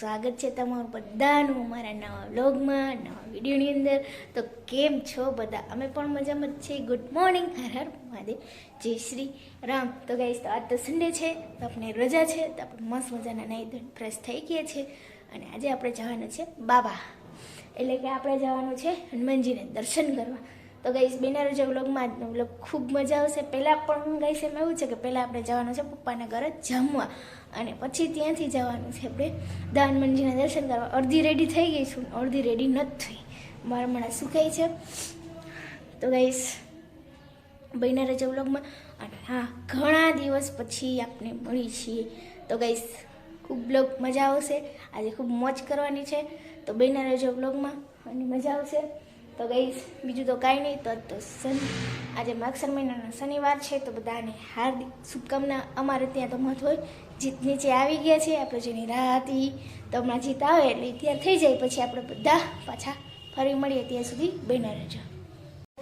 સ્વાગત છે તમારું બધાનું અમારા નવા વ્લોગમાં, નવા વિડીયોની અંદર. તો કેમ છો બધા? અમે પણ મજામાં જ છીએ. Good morning Har Har Mahadev. જય શ્રી રામ. તો ગાઈશ તો આજ તો સન્ડે છે. તો આપણે રજા છે. તો આપણે મસ્ત મજાના નહીં ધોઈને ફ્રેશ થઈ ગયા છે અને આજે આપણે જવાનું છે બાબા. એટલે કે આપણે જવાનું છે હનુમાનજીને દર્શન કરવા. તો ગાઈસ બિના રોજા વ્લોગમાં વ્લોગ ખૂબ મજા આવશે. પહેલાં પણ ગાઈસ એમ એવું છે કે પહેલાં આપણે જવાનું છે પપ્પાના ઘરે જમવા. અને પછી ત્યાંથી જવાનું છે આપણે દાનમંજીના દર્શન કરવા. અડધી રેડી થઈ ગઈ છું, અડધી રેડી નથી. મારા હમણાં સુકાય છે. તો ગાઈસ બહેના રજા વ્લોગમાં અને હા, ઘણા દિવસ પછી આપણે મળી છીએ. તો ગાઈસ ખૂબ બ્લોગ મજા આવશે. આજે ખૂબ મોજ કરવાની છે. તો બહેના રજા વ્લોગમાં અને મજા આવશે. તો ગઈ બીજું તો કાંઈ નહીં, તો તો શનિ આજે માગસર મહિનાનો શનિવાર છે, તો બધાને હાર્દિક શુભકામના. અમારે ત્યાં તો મત હોય, જીત નીચે આવી ગયા છે, આપણે જેની રાહ હતી, તો હમણાં જીત આવે, એટલે ત્યાં થઈ જાય, પછી આપણે બધા પાછા ફરી મળીએ ત્યાં સુધી બહેના રહેજો.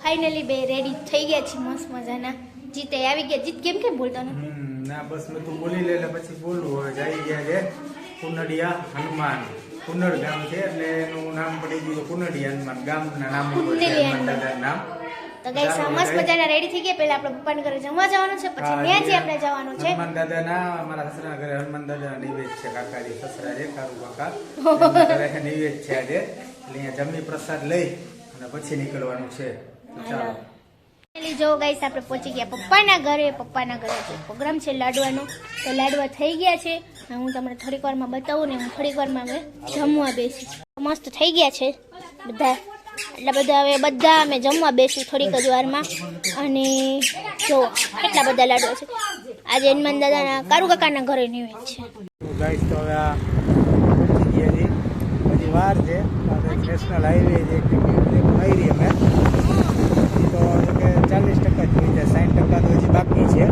ફાઇનલી બે રેડી થઈ ગયા છે મસ્ત મજાના. જીતે આવી ગયા. જીત કેમ કેમ બોલતો નથી? ના, બસ, મેં તું બોલી લે પછી બોલવું હવે જઈ ગયા છે કુનડિયા હનુમાન. કુનડ ગામ છે એટલે એનું નામ પડી ગયું કુનડિયા હનુમાન. ગામના નામ દાદાનું નામ. તો ગઈ ચાલો, મજાના રેડી થઈ ગયા? પહેલા આપણે પપ્પાના ઘરે જમવા જવાનું છે પછી ત્યાં ત્યાંથી આપણે જવાનું છે. હનુમાન અમારા સસરાના ઘરે હનુમાન દાદા નિવેદ છે કાકાજી. સસરા છે કારુ કાકા. ઘરે નિવેદ છે આજે. એટલે અહીંયા જમી પ્રસાદ લઈ અને પછી નીકળવાનું છે. તો ચાલો. Finally જો ગાઈસ આપણે પહોંચી ગયા પપ્પાના ઘરે. પપ્પાના ઘરે પ્રોગ્રામ છે લાડવાનો તો લાડવા થઈ ગયા છે. હું તમને થોડીક વારમાં બતાવું ને હું થોડીક વારમાં અમે જમવા બેસી મસ્ત થઈ ગયા છે બધા. એટલે બધા હવે બધા અમે જમવા બેસી થોડીક જ વારમાં. અને જો કેટલા બધા લાડવા છે. આજે હનુમાન દાદાના કારુ કાકાના ઘરે નિવેદ છે. તો ગાઈસ તો હવે આ પહોંચી ગયા છીએ. હજી વાર છે. નેશનલ હાઈવે જે મારી અમે. તો કે ચાલીસ ટકા થઈ જાય સાઠ ટકા તો હજી બાકી છે.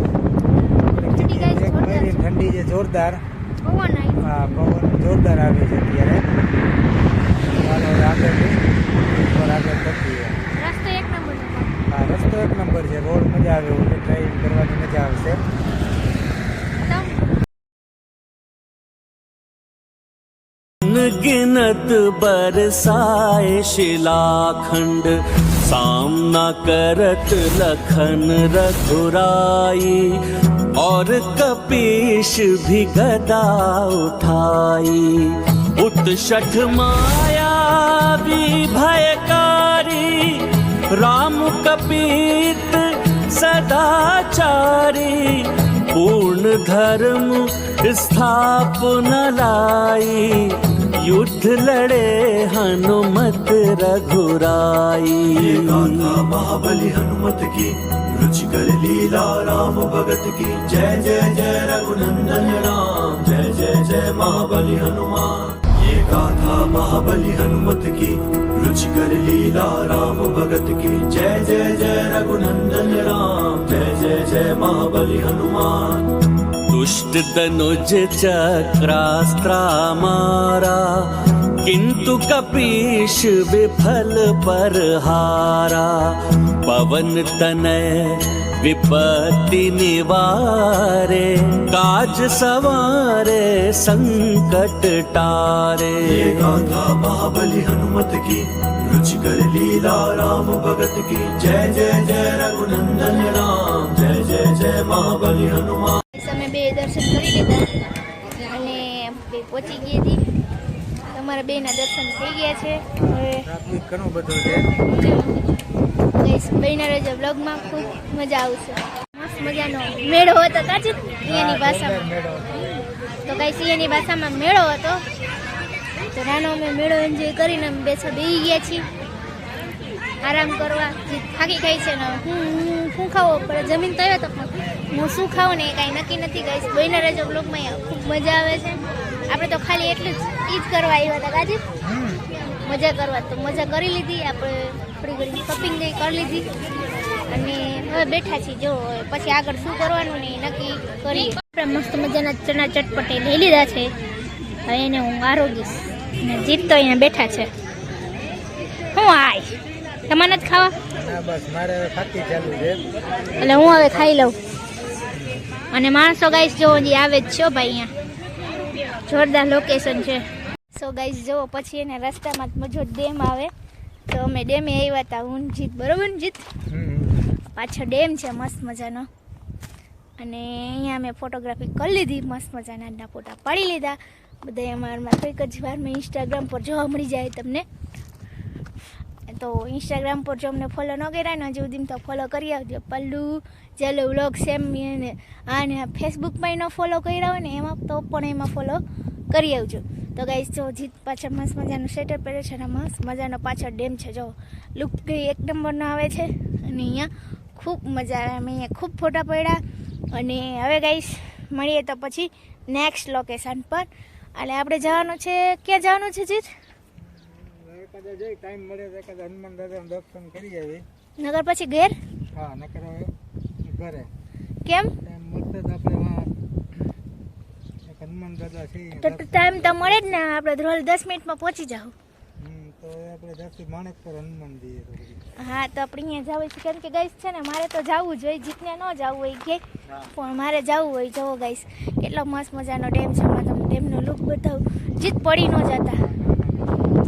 ઠંડી છે. જોરદાર. હા પવન જોરદાર આવે છે અત્યારે. ચાલો હવે આગળ આગળ નંબર હા રસ્તો એક નંબર છે. રોડ મજા આવે એવું ડ્રાઈવ કરવાની મજા આવશે. गिनत बरसाए शिलाखंड सामना करत लखन रघुराई और कपीश भी गदा उठाई उत्षठ माया भी भयकारी राम कपीत सदाचारी पूर्ण धर्म स्थापना लाई युद्ध लड़े हनुमत रघुराई गाथा महाबली हनुमत की रुचिकर लीला राम भगत की जय जय जय रघुनंदन राम जय जय जय महाबली हनुमान ये गाथा महाबली हनुमत की रुचिकर लीला राम भगत की जय जय जय रघुनंदन राम जय जय जय महाबली हनुमान कुष्ठदनुज चक्रास्त्रा मारा किन्तु कपीश विफल परहारा पवन तनय विपत्ति निवारे काज सवारे संकट टारे ये गाथा महाबली हनुमत की रुच कर लीला राम भगत की जय जय जय रघुनंदन राम जय जय जय महाबली हनुमान દર્શન કરી લીધા અને બે પહોંચી ગઈ હતી. તમારા બેના દર્શન થઈ ગયા છે. હવે ટ્રાફિક ઘણું બધું છે. ગઈશ રજા બ્લોગમાં ખૂબ મજા આવશે. મસ્ત મજાનો મેળો હતો કાચી ભાષામાં. તો કઈ સિંહની ભાષામાં મેળો હતો. તો નાનો અમે મેળો એન્જોય કરીને અમે બેસા બેસી ગયા છીએ. આરામ કરવા. જે થાકી ગઈ છે ને હું હું ખાવો પડે. જમીન તો આવ્યો તો પણ હું શું ખાઉં ને એ કાંઈ નક્કી નથી ગઈ બહેના રજો બ્લોગમાં ખૂબ મજા આવે છે. આપણે તો ખાલી એટલું જ ઈ જ કરવા આવ્યા હતા કાજી મજા કરવા તો મજા કરી લીધી. આપણે થોડી ઘણી શોપિંગ કરી લીધી. અને હવે બેઠા છીએ. જો પછી આગળ શું કરવાનું ને નક્કી કરીએ. આપણે મસ્ત મજાના ચણા ચટપટે લઈ લીધા છે. હવે એને હું આરોગીશ. અને જીત તો અહીંયા બેઠા છે. હું આય. તમારે જ ખાવા? બસ મારે ખાતી ચાલુ છે. એટલે હું હવે ખાઈ લઉં. અને માણસો ગાઈસ જોવો જે આવે જ છો ભાઈ અહીંયા. જોરદાર લોકેશન છે. સો ગાઈસ જોવો પછી એને રસ્તામાં મજો ડેમ આવે. તો અમે ડેમે આવ્યા હતા હું જીત બરોબર ને જીત પાછળ ડેમ છે, મસ્ત મજાનો. અને અહીંયા અમે ફોટોગ્રાફી કરી લીધી, મસ્ત મજાના ના ફોટા પાડી લીધા. બધા અમારા કોઈક જ વારમાં ઇન્સ્ટાગ્રામ પર જોવા મળી જાય તમને. તો ઇન્સ્ટાગ્રામ પર જો અમને ફોલો ન કર્યા ને હજુ સુધી તો ફોલો કરી આવજો. પલ્લુ, જેલો વ્લોગ સેમ ને આને ફેસબુકમાં ન ફોલો કર્યા હોય ને એમાં તો પણ એમાં ફોલો કરી આવજો. તો ગાઈસ જો જીત પાછળ મસ્ત મજાનું સ્વેટર પહેરે છે અને મસ્ત મજાનો પાછળ ડેમ છે. જો લુક એક નંબરનો આવે છે અને અહીંયા ખૂબ મજા આવે. અમે અહીંયા ખૂબ ફોટા પડ્યા. અને હવે ગાઈસ મળીએ તો પછી નેક્સ્ટ લોકેશન પર. એટલે આપણે જવાનું છે, ક્યાં જવાનું છે જીત? એકાદા જઈ ટાઈમ મળે તો કદાચ હનુમાન દાદાનું દર્શન કરી આવી. નગર પછી ઘેર? હા નકર હવે ઘરે. કેમ? ટાઈમ મળશે તો આપણે હનુમાન દાદા છે તો ટાઈમ તો મળે જ ને આપણે ધ્રોલ દસ મિનિટમાં પહોંચી જાવ તો આપણે દસથી માણેક પર હનુમાન દઈએ હા તો આપણે અહીંયા જવું છે. કેમ કે ગાઈસ છે ને મારે તો જવું જોઈએ જીતને ન જવું હોય કે. પણ મારે જવું હોય જવો ગાઈસ કેટલો મસ્ત મજાનો ડેમ છે. તમને ડેમનો લુક બતાવું. જીત પડી ન જતા.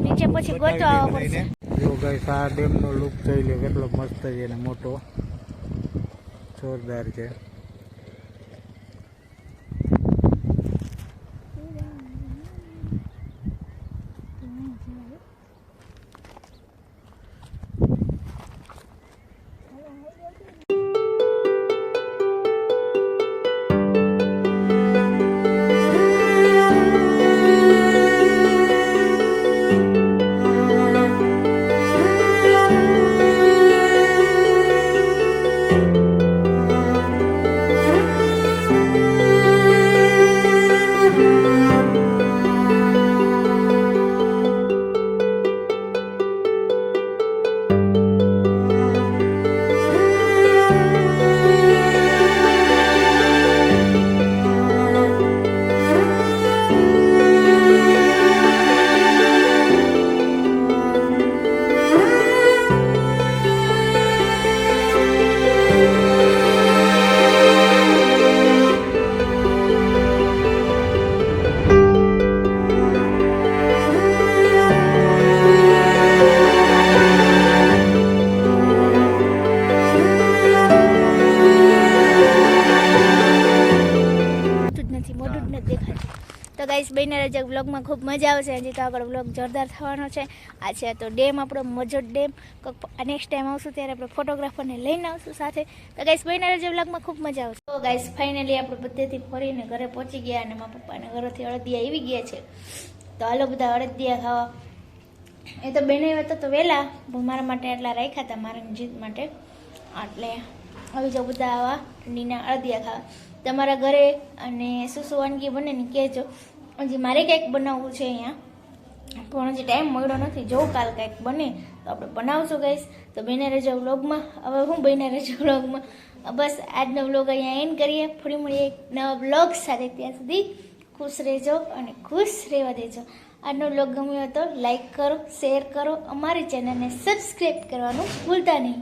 નીચે પછી ગોતવા આવવો પડશે. જો ગાઈસ આ ડેમનો લુક જોઈ લે કેટલો મસ્ત છે ને મોટો. જોરદાર છે. બેને વ્લોગમાં ખૂબ મજા આવશે. હજી તો આગળ વ્લોગ જોરદાર થવાનો છે. આ છે તો ડેમ, આપણો મજો ડેમ. નેક્સ્ટ ટાઈમ આવશું ત્યારે આપણે ફોટોગ્રાફરને લઈને આવશું સાથે. તો ગાઈસ બેને જે વ્લોગમાં ખૂબ મજા આવશે. તો ગાઈસ ફાઇનલી આપણે બધેથી ફરીને ઘરે પહોંચી ગયા અને મારા પપ્પાને ઘરેથી અડદિયા આવી ગયા છે. તો હાલો બધા અડદિયા ખાવા. એ તો બેને હતા તો વહેલા મારા માટે એટલા રાખ્યા હતા, મારા જીત માટે. એટલે આવી જાઓ બધા આવા ઠંડીના અડદિયા ખાવા. તમારા ઘરે અને શું શું વાનગી બને ને કહેજો. હજી મારે કંઈક બનાવવું છે અહીંયા. પણ હજી ટાઈમ મળ્યો નથી. જોઉં કાલ કંઈક બને તો આપણે બનાવશું ગઈશ તો બહેને રજા વ્લોગમાં. હવે હું બહેને રહેજો વ્લોગમાં. બસ આજનો વ્લોગ અહીંયા એન્ડ કરીએ. ફરી મળીએ એક નવા વ્લોગ સાથે ત્યાં સુધી. ખુશ રહેજો અને ખુશ રહેવા દેજો. આજનો વ્લોગ ગમ્યો તો લાઈક કરો શેર કરો. અમારી ચેનલને સબસ્ક્રાઈબ કરવાનું ભૂલતા નહીં.